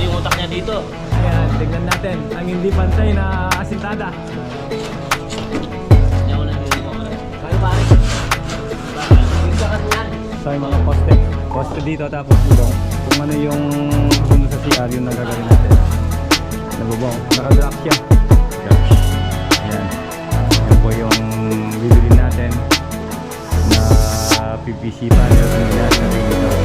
yung utak niya dito. Ayan, tignan natin ang hindi pantay na asintada. Hindi ako rin. Kaya pare. So yung mga poste. Poste dito tapos bubong. Kung ano yung puno sa CR yung nagagawin natin. Nabubong. Naka-drop siya. Ayan. Yan po yung bibili natin na PPC panel na nasa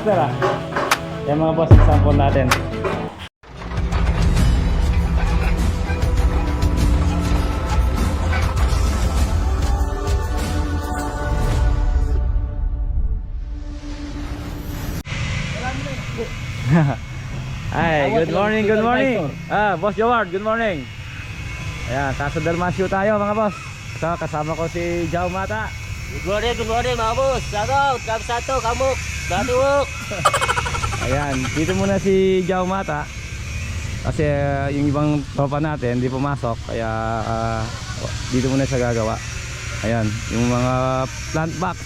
Master ah. Yan mga boss, example natin. Ay, good morning, good morning. Ah, Boss Jaward, good morning. Ayan, Casa Dalmasio tayo mga boss. So, kasama ko si Jao Mata. Good morning, good morning mga boss. Out, Kamsato, Kamuk, Batiwok. Ayan, dito muna si Jao Mata. Kasi uh, yung ibang tropa natin hindi pumasok kaya uh, dito muna siya gagawa. Ayan, yung mga plant box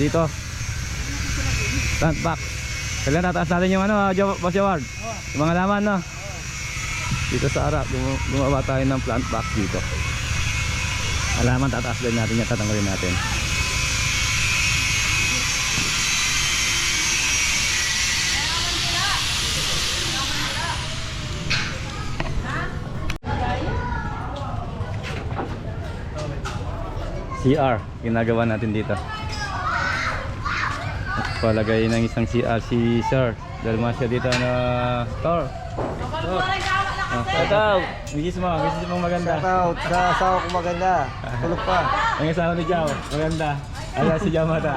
dito. Plant box. Kailan tataas natin yung ano, ah, Boss Jaward? Yung mga laman, no? Dito sa harap, gum- gumawa tayo ng plant box dito. Alaman, tataas din natin yan, tatanggalin natin. CR, ginagawa natin dito. At palagay ng isang CR si Sir. Dahil mas siya dito na store. Oh, shout out! Misis mo, misis mo maganda. Shout out sa asawa ko maganda. Tulog pa. Ang asawa ni Jao, maganda. Ala si Jao Mata.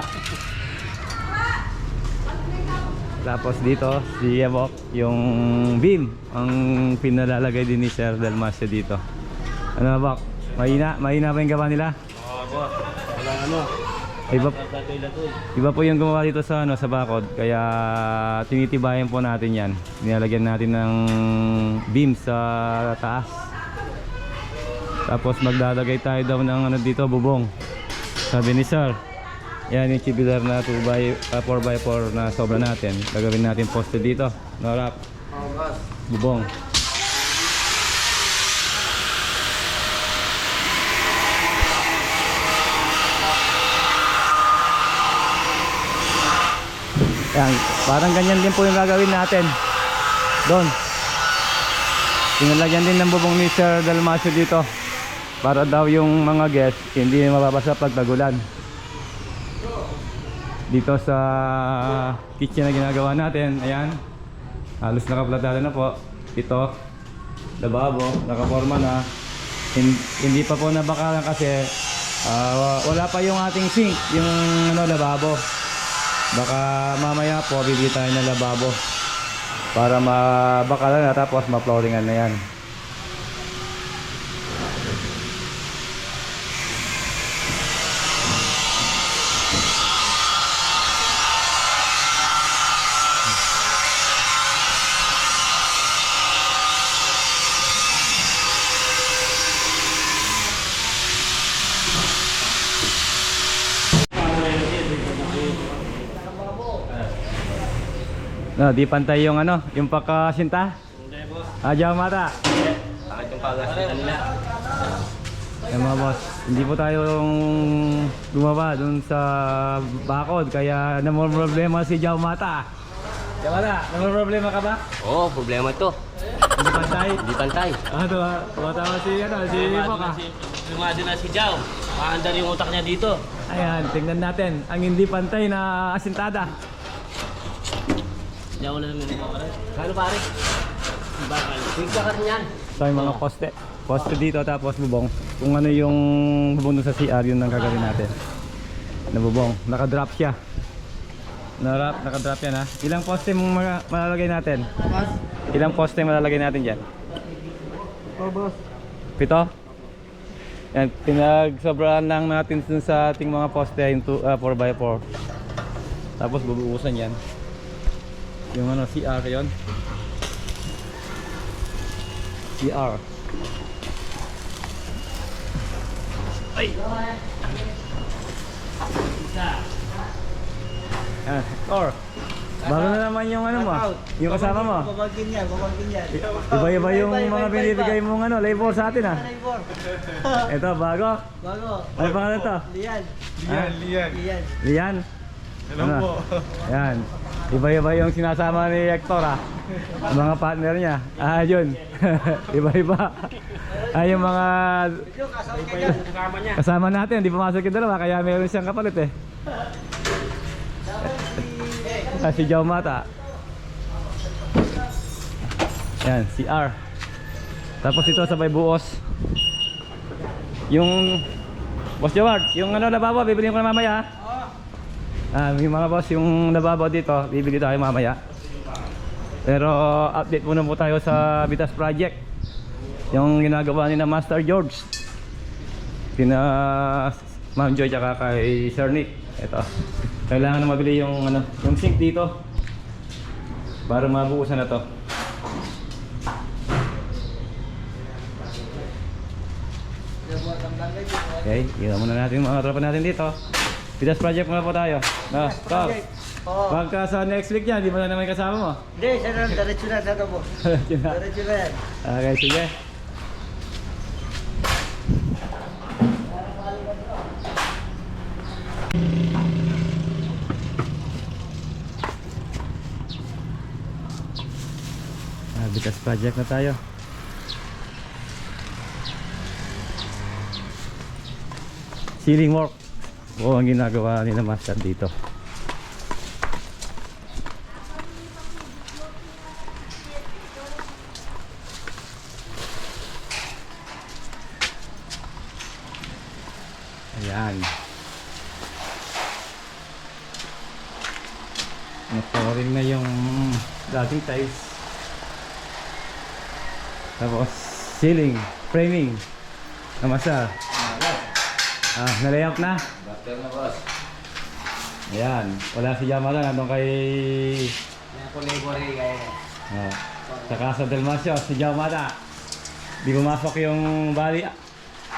Tapos dito, si Yabok, yung beam, ang pinalalagay din ni Sir Dalmasio dito. Ano Bok? Mahina, mahina ba yung gawa nila? Oo, boss. Wala ano. Iba. Iba po yung gumawa dito sa ano sa bakod kaya tinitibayan po natin 'yan. Nilalagyan natin ng beam sa taas. Tapos maglalagay tayo daw ng ano dito bubong. Sabi ni Sir. Yan yung tubular na 2x uh, 4x4 na sobra natin. Gagawin natin poste dito. No wrap. Bubong. Yan, parang ganyan din po yung gagawin natin. Doon. Pinalagyan din ng bubong ni Sir Dalmasio dito. Para daw yung mga guest hindi mababasa pag tagulan. Dito sa kitchen na ginagawa natin, ayan. Halos nakaplatado na po. Ito, lababo, nakaporma na. Hin- Hindi pa po nabakalan kasi ah, wala pa yung ating sink, yung ano, lababo. Baka mamaya po bibili tayo ng lababo para mabakalan na tapos ma-flooringan na yan. No, di pantay yung ano, yung pagkasinta. Hindi, boss. Adyaw mata. Bakit yung pagkasita nila? Eh mga boss, hindi po tayo gumawa dun sa bakod kaya namang problema si Jaw Mata. Jaw Mata, namang problema ka ba? Oo, problema to. Hindi pantay. Hindi pantay. Ah, ah, tumatawa si ano, si Bok ah. Lumado na si Jao. Maandar yung utak niya dito. Ayan, tingnan natin ang hindi pantay na asintada. Hindi ako naniniwala ko rin. Kano pare? Bakal. Yung sakat niyan. So yung mga poste. Poste dito tapos bubong. Kung ano yung bubong dun sa CR, yun ang gagawin natin. Na bubong. Naka-drop siya. Narap, nakadrop yan ha. Ilang poste mong mga- malalagay natin? Boss. Ilang poste malalagay natin dyan? Oh, boss. Pito? Yan, pinagsobrahan lang natin dun sa ating mga poste yung 4x4. Tapos bubuusan yan. Yung ano, CR yon. CR. Ay! Ah, Cor. Bago na naman yung ano mo, yung kasama mo. Babagin yan, babagin yan. Iba-iba yung mga binibigay mong ano, labor sa atin ah. Labor. Ito, bago. Bago. Ano pangalan to? Lian. Lian, Lian. Lian. Lian. Hello po. Yan. Iba-iba yung sinasama ni Hector ah. Ang mga partner niya. Ah, yun. Iba-iba. Ah, yung mga kasama natin, hindi pumasok yung dalawa, kaya meron siyang kapalit eh. Ah, si Joe Mata. Yan, si R. Tapos ito sabay buos. Yung Boss Jaward, yung ano lababo, bibili ko na mamaya. ah. Ah, yung mga boss, yung lababo dito, bibili tayo mamaya. Pero update muna po tayo sa Vitas Project. Yung ginagawa ni na Master George. Kina Ma'am Joy tsaka kay Sir Nick. Ito. Kailangan na mabili yung ano, yung sink dito. Para mabuusan na to. Okay, iwan muna natin mga tropa natin dito. Vitas Project muna po tayo. No, stop. Oo. Pagka sa next week yan, di mo na naman kasama mo. Hindi, siya na, diretso na sa mo. Yun na. Diretso na yan. okay, sige. Ah, Bigas project na tayo. Ceiling work. Oo, ang ginagawa ni na master dito. Ayan. Naporin na yung dating tiles. Tapos ceiling, framing. Namasa. Ah, na-layout na. Bakter na boss. Ayan. Wala si Yamala nandun kay... Eh, kaya na. Ah, sa Casa del Masio, si Yamala. Di pumasok yung bali.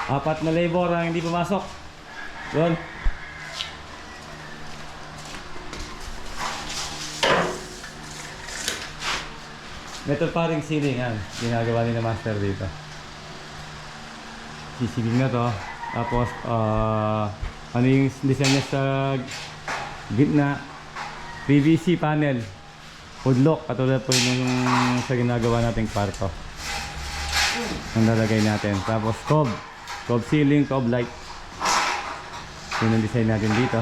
Apat na labor ang hindi pumasok. Yun. Metal paring ceiling yan. Ginagawa ni na master dito. Sisiling na to. Tapos, ah, ano yung design niya sa gitna? PVC panel. Hoodlock. Katulad po yung sa ginagawa nating kwarto. Ang lalagay natin. Tapos, cob. Cob ceiling, cob light. Yun ang design natin dito.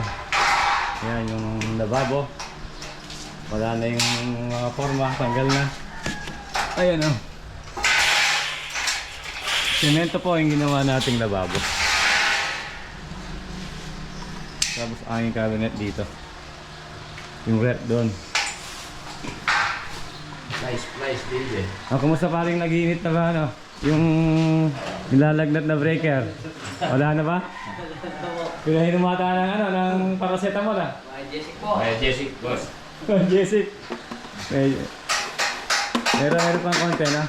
Ayan yung lababo. Wala na yung mga forma, tanggal na. Ayan o. Semento po yung ginawa nating lababo. Tapos ang cabinet dito. Yung rep doon. Nice, nice din eh. Ah, kumusta paring nag-iinit na ba ano? Yung nilalagnat na breaker. Wala na ba? Pinahinom ata ng ano, ng paracetamol ah. Jessic po. Ay, Jessic boss. Jessic. Pero meron pang konti na.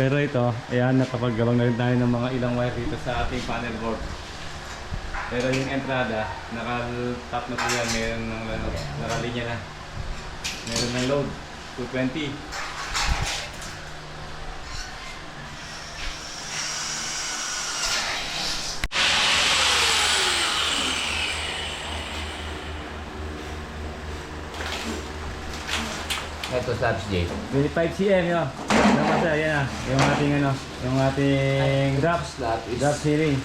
Pero ito, ayan, nakapaggalong na rin tayo ng mga ilang wire dito sa ating panel board. Pero yung entrada, naka-top na yan, meron ng ano, nakalinya na. Meron ng load, 220. Ito sa J. 25 cm yun. Dapat sa yan ah. Yung ating ano, yung ating drop, Slot is drop ceiling.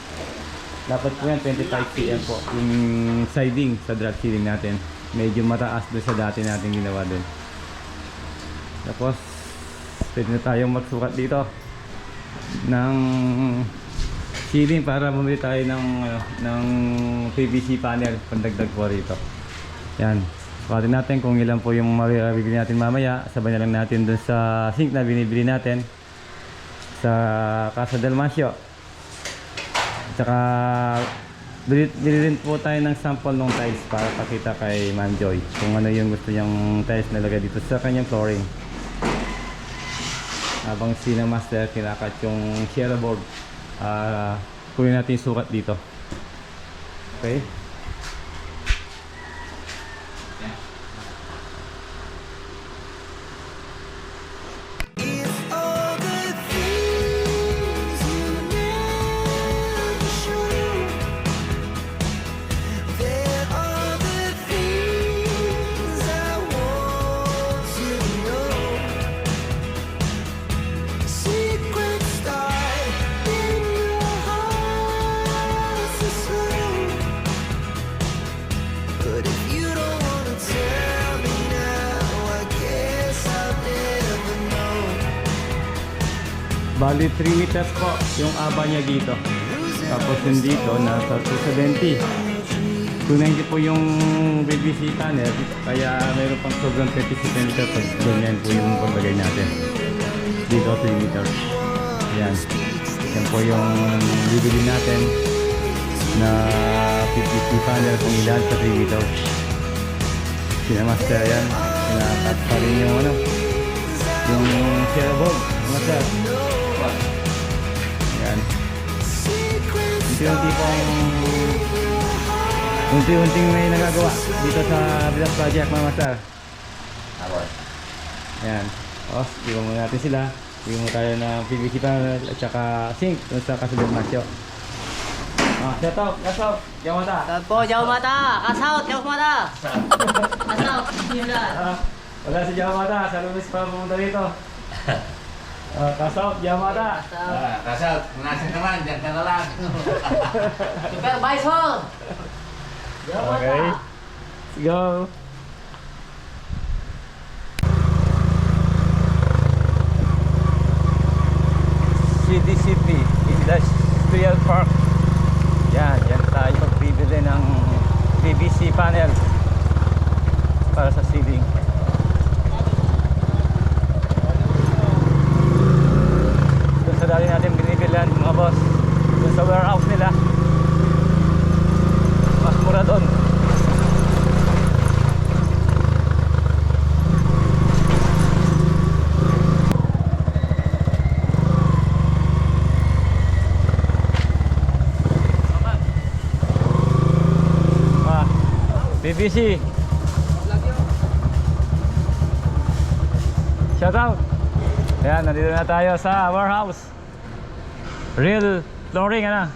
Dapat po yan 25 cm po. Yung siding sa drop ceiling natin. Medyo mataas doon sa dati natin ginawa doon. Tapos, pwede na tayong magsukat dito ng ceiling para bumili tayo ng ano, ng PVC panel pandagdag po rito. Yan. Sukatin natin kung ilan po yung mabibili natin mamaya. Sabay na lang natin dun sa sink na binibili natin sa Casa del Masio. Tsaka bili, po tayo ng sample ng tiles para pakita kay Ma'am Joy kung ano yung gusto niyang tiles na lagay dito sa kanyang flooring. Habang si na master kinakat yung shear board, ah kunin natin sukat dito. Okay? Bali 3 meters po yung aba niya dito. Tapos yung dito nasa 270. 290 po yung BBC panel kaya mayroon pang sobrang 30 cm pag ganyan po yung paglagay natin. Dito 3 meters. Yan. Yan po yung bibili natin na 50 panel kung ilan sa 3 meters. Sinamaster yan. Sinakat pa rin yung ano yung share board. Master. Unti-unti pong unti-unting may nagagawa dito sa Bilas Project mga master. Ayan. O, iwan muna natin sila. Iwan mo tayo ng PVC panel at saka sink dun sa kasunod masyo. Ah, shout out, shout out. Yung mata. Saan po, Jao Mata? Kasout, Jao Mata! Kasout, sila. Ah, wala si Yamada, sa lumis pa pumunta dito. Ah, kasaw, Yamada. Kasout. Kasal, nasin naman, dyan ka na lang. Super Bison! Jao Okay. Let's go. City City Industrial Park. Yan, yan tayo bibili ng PVC panel para sa ceiling. Doon sa dali natin binibilan mga boss. Doon sa warehouse nila. Mas mura doon. Ah, BBC. Shout out. Ayan, nandito na tayo sa warehouse. Real flooring, ano?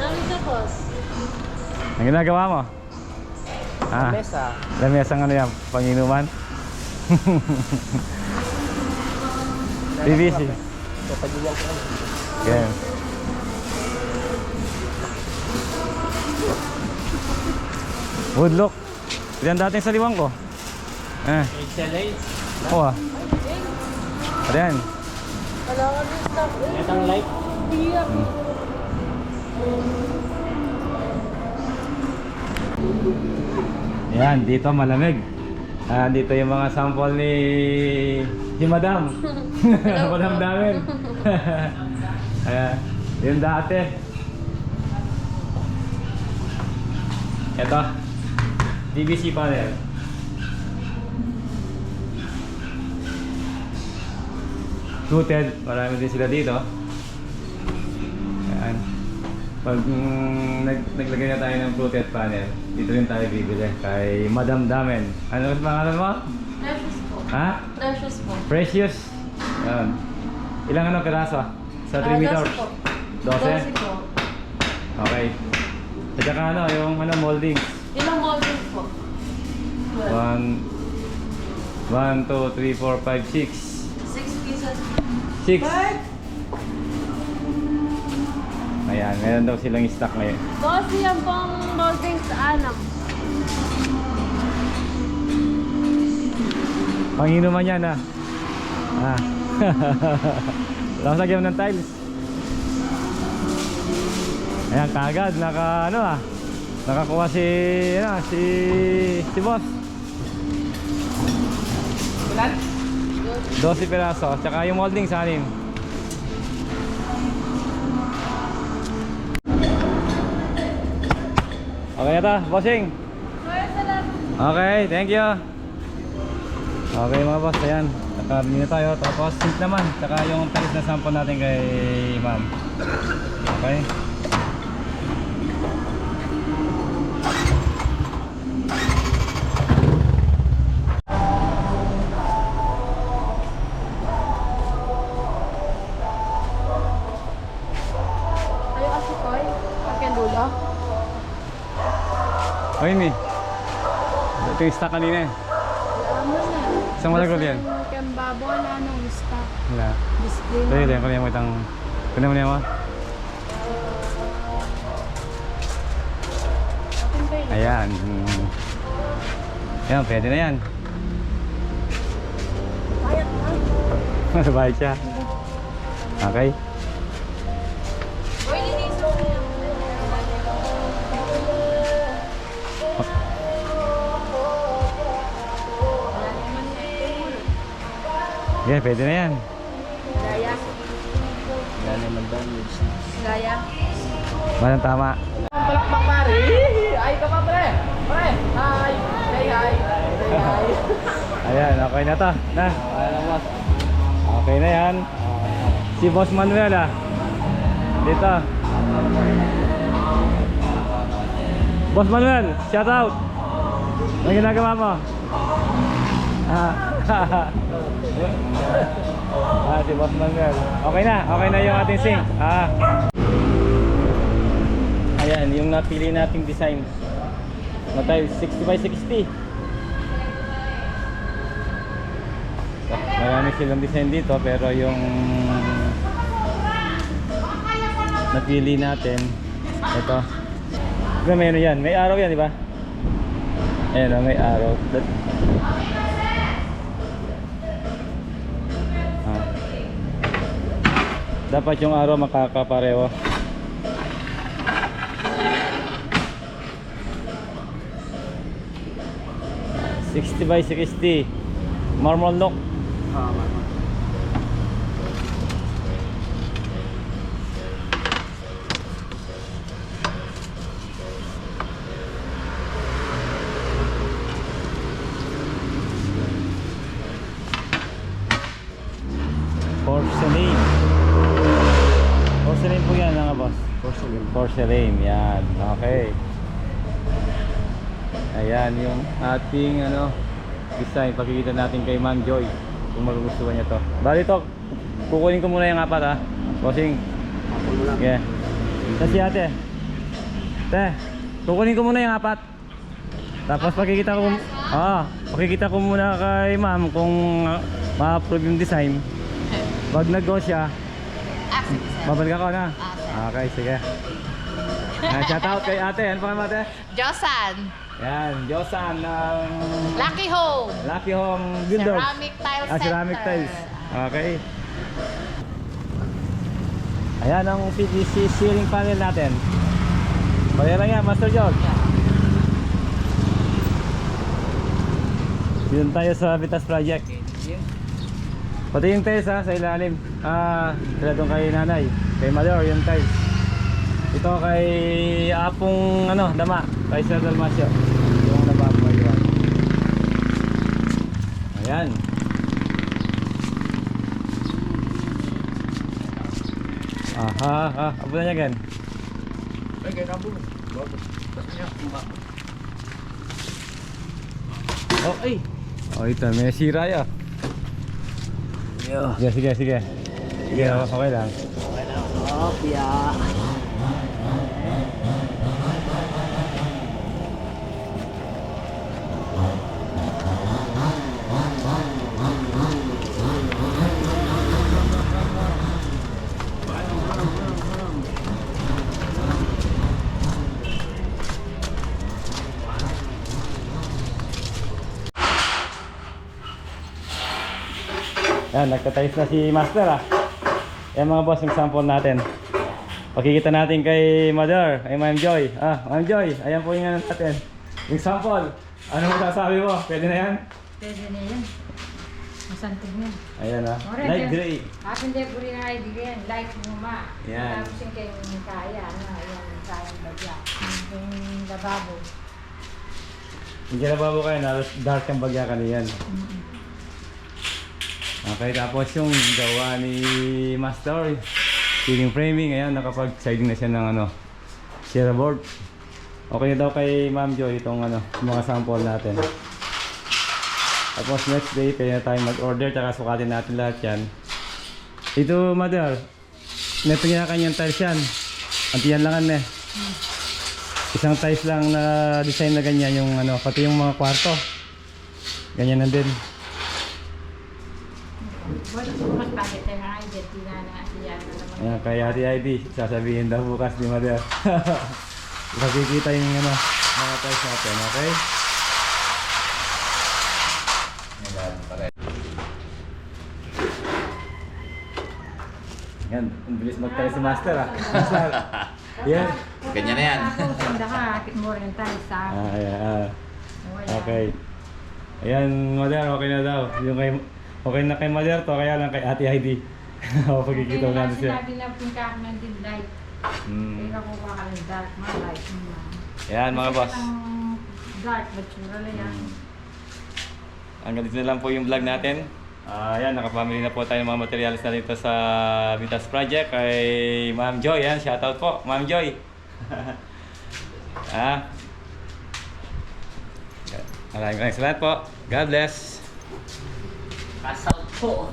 Nandito, boss. Ang ginagawa mo? Ah, Mesa. lamesang ano yan, panginuman? BBC. Okay. Wood look. Yan dating sa liwang ko. Eh, oo ah. Ano yan? Itang light. Yan, dito malamig. Ah, dito yung mga sample ni si Madam. Madam namin. Ayan, yung dati. Ito, DVC panel. Fluted, marami din sila dito. Ayan. Pag mm, nag, naglagay na tayo ng fluted panel, dito rin tayo bibili kay Madam Damen. Ano ang pangalan mo? Precious po. Ha? Precious po. Precious. Yan. Ilang ano piraso? Sa 3 Ah, meters? 12 po. 12? 12 po. Okay. At saka ano, yung ano, molding. Ilang molding po? 1, 1, 2, 3, 4, 5, 6. 6 pieces. 6. Ayan, meron daw silang stock ngayon. Boss, yan pong molding sa anak. Panginuman yan ah. Ah. Tapos lagyan ng tiles. Ayan, kagad. Naka ano ah. Nakakuha si, ano, si, si boss. Ilan? 12 piraso, tsaka yung molding sa anim. Okay na ta, bossing. Okay, thank you. Okay mga boss, ayan. Nakabili na tayo. Tapos sink naman. Tsaka yung talis na sample natin kay ma'am. Okay. Ito yung stock kanina eh. Alam mo malagod yan. Kaya babo na nung stock. Wala. Display Ito yun, kunin mo itang... Kunin mo niya mo. Ayan. Ayan, pwede na yan. Bayad na. Bayad siya. Okay. Yeah, pwede na yan. Gaya. Wala naman damage. Gaya. Walang tama. Palakpak pare! Ay ka pa pre! Pre! Hi! Say hi! Say hi! Ayan, okay na to. Na. Okay na yan. Si Boss Manuel ah. Dito. Boss Manuel, shout out. Ano ginagawa mo? Ah. Ah, si Boss Manuel. Okay na, okay na yung ating sink. Ah. Ayan, yung napili nating design. Na tayo 60 by 60. Marami silang design dito pero yung napili natin ito. May ano yan? May araw yan, di ba? Ayan o, may araw. Dapat yung araw makakapareho. Sixty by sixty. Marmol look. Porcelain. Boss. Porcelain. Porcelain, yan. Okay. Ayan yung ating ano design. Pakikita natin kay Ma'am Joy kung magugustuhan niya to. Bali to, kukunin ko muna yung apat ha. Bossing. Okay. Ito si ate. Te, kukunin ko muna yung apat. Tapos pakikita ko ah, pakikita ko muna kay ma'am kung uh, ma-approve yung design. Pag nag-go siya, babalik ako na. Okay, sige. Ah, shout out kay ate. Ano pa ate? Josan, Yan, Josan ng Lucky Home, Lucky Home Builders. Ceramic Tile Ah, ceramic tiles. Okay. Ayan ang PVC ceiling panel natin. Kaya lang yan, Master George. Dito tayo sa Vitas Project. Pati yung tiles ha, sa ilalim. Ah, sila doon kay nanay. Kay yung tiles. Ito kay Apong ano, Dama. Kay Sir Dalmasio. Yung nababayuan. Ayan. Aha. Abo na niya gan. Oh, ay. Oh, ito. May sira ya. Sige, sige, sige. Sige, okay lang. Opya! Yan, nagtatayos na si Master ah. Yan mga boss, yung sample natin. Pakikita natin kay Mother, ay Ma'am Joy. Ah, Ma'am Joy, ayan po yung ano natin. Yung sample. Ano mo sasabi mo? Pwede na yan? Pwede na yan. Masantog na. Ayan ah. Alright, Light gray. Happy day po rin ang idea yan. Like mo ma. Yan. Tapos yung kayong kaya. Ano, yan. Kayang bagya. Yung lababo. Hindi na babo kayo dark ang bagya ka yan. Okay, tapos yung gawa ni Master. Ceiling framing, ayan, nakapag-siding na siya ng ano, Sierra board. Okay na daw kay Ma'am Joy itong ano, mga sample natin. Tapos next day, pwede na tayo mag-order, tsaka sukatin natin lahat yan. Ito, Mother, neto niya kanyang tiles yan. Antiyan lang eh. Isang tiles lang na design na ganyan yung ano, pati yung mga kwarto. Ganyan na din. Bukas bukas bakit tayo nga idea. Tina na siya na naman. Ayan, kay Ate ID, sasabihin daw bukas ni Mother. Makikita yung ano, mga tiles natin, okay? Yan, ang bilis mag-tiles si Master ah. Master. Yan. Ganyan na yan. Sanda ka. Akit mo rin tayo sa Ah, ayan, ah. Okay. Ayan, Mother, okay na daw. Yung kay, okay na kay Mother to, kaya lang kay Ate ID. o, pagkikita mo natin siya. Sinabi na pinka ng din light. Mm. Kaya kukuha ka ng dark. Mga light. mga. Ayan, mga boss. Ang dark, matsura lang yan. Hanggang dito na lang po yung vlog natin. Ah, ayan, nakapamili na po tayo ng mga materials na dito sa Vitas Project kay Ma'am Joy. Yan, shoutout po, Ma'am Joy. ah. Maraming maraming salamat po. God bless. Kasaut po.